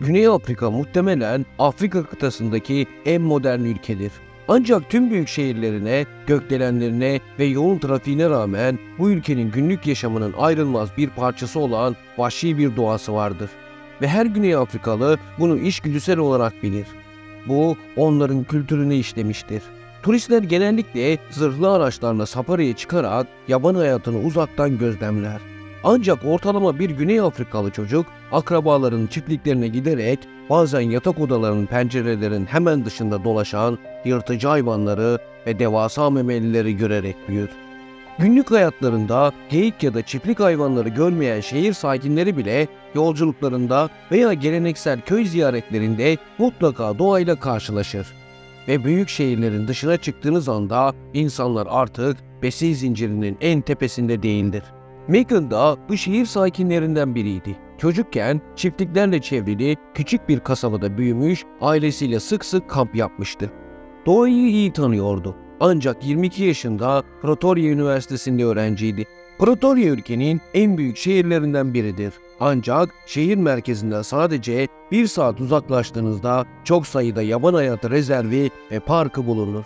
Güney Afrika muhtemelen Afrika kıtasındaki en modern ülkedir. Ancak tüm büyük şehirlerine, gökdelenlerine ve yoğun trafiğine rağmen bu ülkenin günlük yaşamının ayrılmaz bir parçası olan vahşi bir doğası vardır. Ve her Güney Afrikalı bunu işgüdüsel olarak bilir. Bu onların kültürüne işlemiştir. Turistler genellikle zırhlı araçlarla safariye çıkarak yaban hayatını uzaktan gözlemler. Ancak ortalama bir Güney Afrikalı çocuk akrabaların çiftliklerine giderek bazen yatak odalarının pencerelerin hemen dışında dolaşan yırtıcı hayvanları ve devasa memelileri görerek büyür. Günlük hayatlarında geyik ya da çiftlik hayvanları görmeyen şehir sakinleri bile yolculuklarında veya geleneksel köy ziyaretlerinde mutlaka doğayla karşılaşır. Ve büyük şehirlerin dışına çıktığınız anda insanlar artık besin zincirinin en tepesinde değildir. Megan da bu şehir sakinlerinden biriydi. Çocukken çiftliklerle çevrili küçük bir kasabada büyümüş, ailesiyle sık sık kamp yapmıştı. Doğayı iyi tanıyordu. Ancak 22 yaşında Pretoria Üniversitesi'nde öğrenciydi. Pretoria ülkenin en büyük şehirlerinden biridir. Ancak şehir merkezinden sadece bir saat uzaklaştığınızda çok sayıda yaban hayatı rezervi ve parkı bulunur.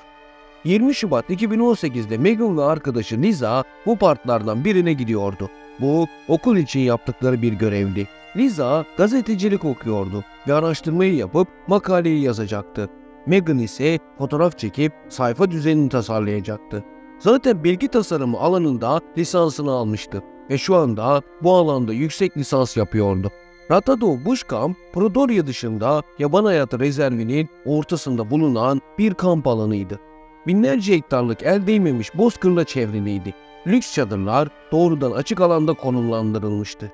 20 Şubat 2018'de Megan ve arkadaşı Liza bu parklardan birine gidiyordu. Bu okul için yaptıkları bir görevdi. Liza gazetecilik okuyordu ve araştırmayı yapıp makaleyi yazacaktı. Megan ise fotoğraf çekip sayfa düzenini tasarlayacaktı. Zaten bilgi tasarımı alanında lisansını almıştı ve şu anda bu alanda yüksek lisans yapıyordu. Ratado Bushkamp, Pretoria dışında yaban hayatı rezervinin ortasında bulunan bir kamp alanıydı. Binlerce hektarlık el değmemiş bozkırla çevriliydi. Lüks çadırlar doğrudan açık alanda konumlandırılmıştı.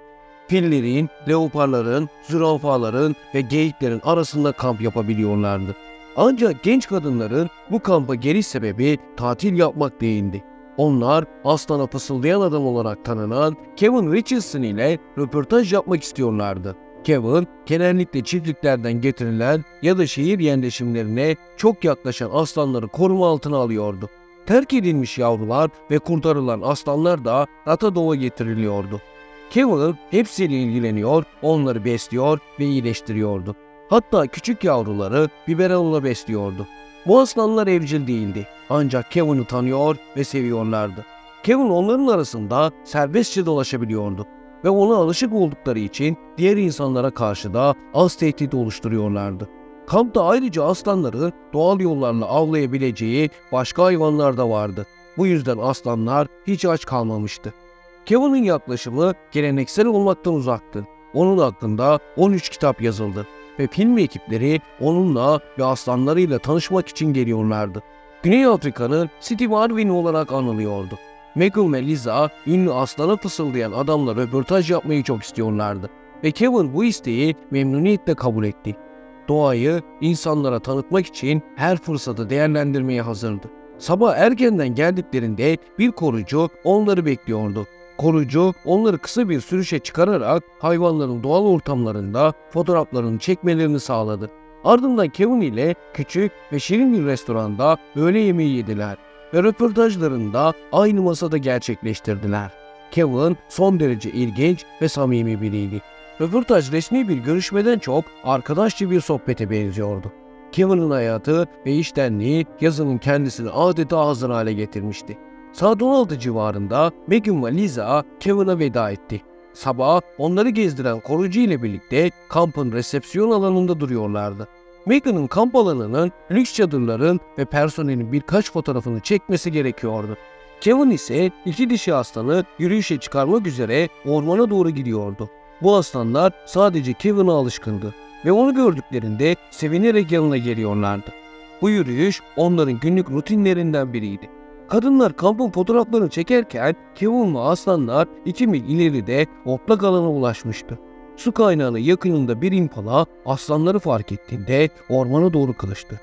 Fillerin, leoparların, zürafaların ve geyiklerin arasında kamp yapabiliyorlardı. Ancak genç kadınların bu kampa geliş sebebi tatil yapmak değildi. Onlar aslana fısıldayan adam olarak tanınan Kevin Richardson ile röportaj yapmak istiyorlardı. Kevin genellikle çiftliklerden getirilen ya da şehir yerleşimlerine çok yaklaşan aslanları koruma altına alıyordu. Terk edilmiş yavrular ve kurtarılan aslanlar da Ratado'ya getiriliyordu. Kevin hepsiyle ilgileniyor, onları besliyor ve iyileştiriyordu. Hatta küçük yavruları biberonla besliyordu. Bu aslanlar evcil değildi. Ancak Kevin'i tanıyor ve seviyorlardı. Kevin onların arasında serbestçe dolaşabiliyordu ve ona alışık oldukları için diğer insanlara karşı da az tehdit oluşturuyorlardı. Kampta ayrıca aslanları doğal yollarla avlayabileceği başka hayvanlar da vardı. Bu yüzden aslanlar hiç aç kalmamıştı. Kevin'in yaklaşımı geleneksel olmaktan uzaktı. Onun hakkında 13 kitap yazıldı ve film ekipleri onunla ve aslanlarıyla tanışmak için geliyorlardı. Güney Afrika'nın Steve Irwin olarak anılıyordu. Megan ve Liza ünlü aslana fısıldayan adamla röportaj yapmayı çok istiyorlardı. Ve Kevin bu isteği memnuniyetle kabul etti. Doğayı insanlara tanıtmak için her fırsatı değerlendirmeye hazırdı. Sabah erkenden geldiklerinde bir korucu onları bekliyordu. Korucu onları kısa bir sürüşe çıkararak hayvanların doğal ortamlarında fotoğraflarını çekmelerini sağladı. Ardından Kevin ile küçük ve şirin bir restoranda öğle yemeği yediler ve röportajlarını da aynı masada gerçekleştirdiler. Kevin son derece ilginç ve samimi biriydi. Röportaj resmi bir görüşmeden çok arkadaşça bir sohbete benziyordu. Kevin'in hayatı ve iştenliği yazının kendisini adeta hazır hale getirmişti. Saat 16 civarında Megan ve Liza Kevin'a veda etti. Sabah onları gezdiren korucu ile birlikte kampın resepsiyon alanında duruyorlardı. Megan'ın kamp alanının, lüks çadırların ve personelin birkaç fotoğrafını çekmesi gerekiyordu. Kevin ise iki dişi aslanı yürüyüşe çıkarmak üzere ormana doğru gidiyordu. Bu aslanlar sadece Kevin'a alışkındı ve onu gördüklerinde sevinerek yanına geliyorlardı. Bu yürüyüş onların günlük rutinlerinden biriydi. Kadınlar kampın fotoğraflarını çekerken Kevin ve aslanlar iki mil ileride otlak alana ulaşmıştı. Su kaynağının yakınında bir impala aslanları fark ettiğinde ormana doğru kılıçtı.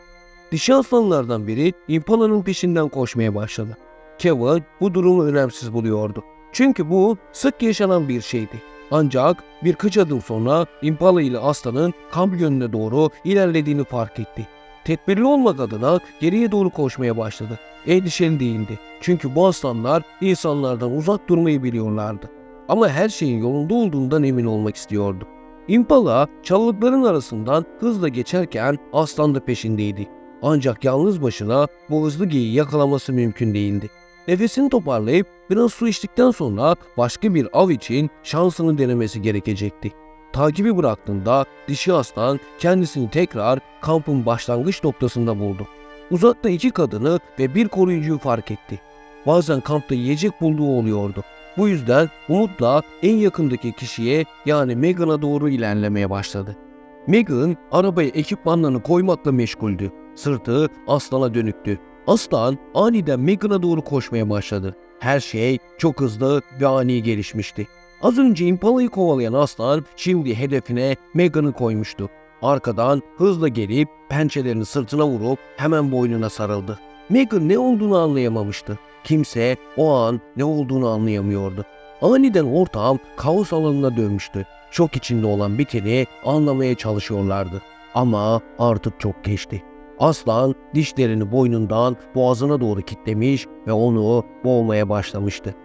Dişi aslanlardan biri impalanın peşinden koşmaya başladı. Kevin bu durumu önemsiz buluyordu. Çünkü bu sık yaşanan bir şeydi. Ancak birkaç adım sonra impala ile aslanın kamp yönüne doğru ilerlediğini fark etti. Tedbirli olmak adına geriye doğru koşmaya başladı. Endişeli değildi. Çünkü bu aslanlar insanlardan uzak durmayı biliyorlardı. Ama her şeyin yolunda olduğundan emin olmak istiyordu. Impala çalılıkların arasından hızla geçerken aslan da peşindeydi. Ancak yalnız başına bu hızlı geyiği yakalaması mümkün değildi. Nefesini toparlayıp biraz su içtikten sonra başka bir av için şansını denemesi gerekecekti. Takibi bıraktığında dişi aslan kendisini tekrar kampın başlangıç noktasında buldu. Uzakta iki kadını ve bir koruyucuyu fark etti. Bazen kampta yiyecek bulduğu oluyordu. Bu yüzden umutla en yakındaki kişiye yani Megan'a doğru ilerlemeye başladı. Megan arabaya ekipmanlarını koymakla meşguldü. Sırtı aslana dönüktü. Aslan aniden Megan'a doğru koşmaya başladı. Her şey çok hızlı ve ani gelişmişti. Az önce Impala'yı kovalayan aslan şimdi hedefine Megan'ı koymuştu. Arkadan hızla gelip pençelerini sırtına vurup hemen boynuna sarıldı. Megan ne olduğunu anlayamamıştı. Kimse o an ne olduğunu anlayamıyordu. Aniden ortam kaos alanına dönmüştü. Şok içinde olan biteni anlamaya çalışıyorlardı. Ama artık çok geçti. Aslan dişlerini boynundan boğazına doğru kitlemiş ve onu boğmaya başlamıştı.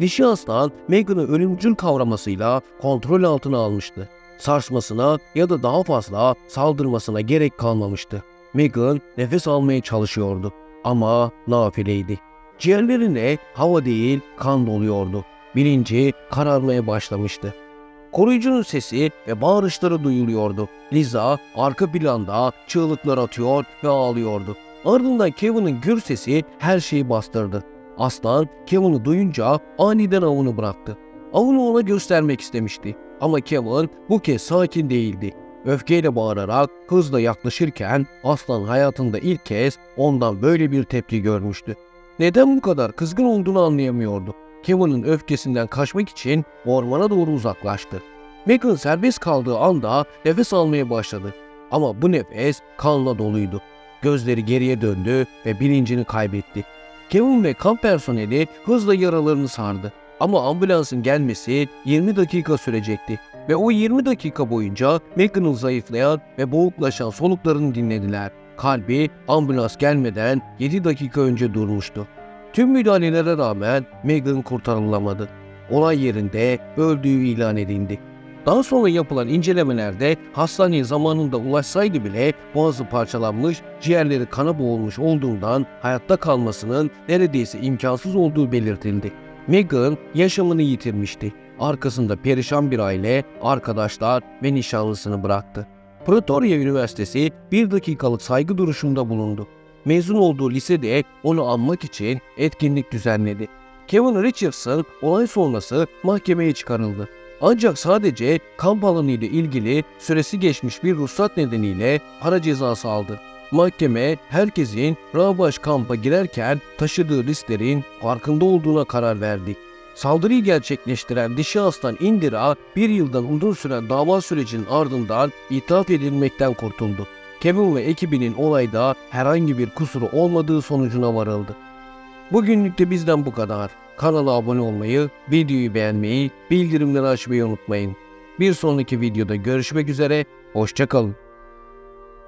Dişi aslan Megan'ı ölümcül kavramasıyla kontrol altına almıştı. Sarsmasına ya da daha fazla saldırmasına gerek kalmamıştı. Megan nefes almaya çalışıyordu ama nafileydi. Ciğerlerine hava değil kan doluyordu. Bilinci kararmaya başlamıştı. Koruyucunun sesi ve bağırışları duyuluyordu. Liza arka planda çığlıklar atıyor ve ağlıyordu. Ardından Kevin'in gür sesi her şeyi bastırdı. Aslan Kevin'i duyunca aniden avını bıraktı. Avını ona göstermek istemişti. Ama Kevin bu kez sakin değildi. Öfkeyle bağırarak hızla yaklaşırken aslan hayatında ilk kez ondan böyle bir tepki görmüştü. Neden bu kadar kızgın olduğunu anlayamıyordu. Kevin'in öfkesinden kaçmak için ormana doğru uzaklaştı. Megan serbest kaldığı anda nefes almaya başladı. Ama bu nefes kanla doluydu. Gözleri geriye döndü ve bilincini kaybetti. Kevin ve kamp personeli hızla yaralarını sardı. Ama ambulansın gelmesi 20 dakika sürecekti. Ve o 20 dakika boyunca Megan'ın zayıflayan ve boğuklaşan soluklarını dinlediler. Kalbi ambulans gelmeden 7 dakika önce durmuştu. Tüm müdahalelere rağmen Megan kurtarılamadı. Olay yerinde öldüğü ilan edildi. Daha sonra yapılan incelemelerde hastaneye zamanında ulaşsaydı bile boğazı parçalanmış, ciğerleri kana boğulmuş olduğundan hayatta kalmasının neredeyse imkansız olduğu belirtildi. Megan yaşamını yitirmişti. Arkasında perişan bir aile, arkadaşlar ve nişanlısını bıraktı. Pretoria Üniversitesi bir dakikalık saygı duruşunda bulundu. Mezun olduğu lisede onu anmak için etkinlik düzenledi. Kevin Richardson olay sonrası mahkemeye çıkarıldı. Ancak sadece kamp alanı ile ilgili süresi geçmiş bir ruhsat nedeniyle para cezası aldı. Mahkeme herkesin Rabaş kampa girerken taşıdığı risklerin farkında olduğuna karar verdi. Saldırıyı gerçekleştiren dişi aslan Indira bir yıldan uzun süren dava sürecinin ardından ithaf edilmekten kurtuldu. Kevin ve ekibinin olayda herhangi bir kusuru olmadığı sonucuna varıldı. Bugünlük de bizden bu kadar. Kanala abone olmayı, videoyu beğenmeyi, bildirimleri açmayı unutmayın. Bir sonraki videoda görüşmek üzere, hoşçakalın.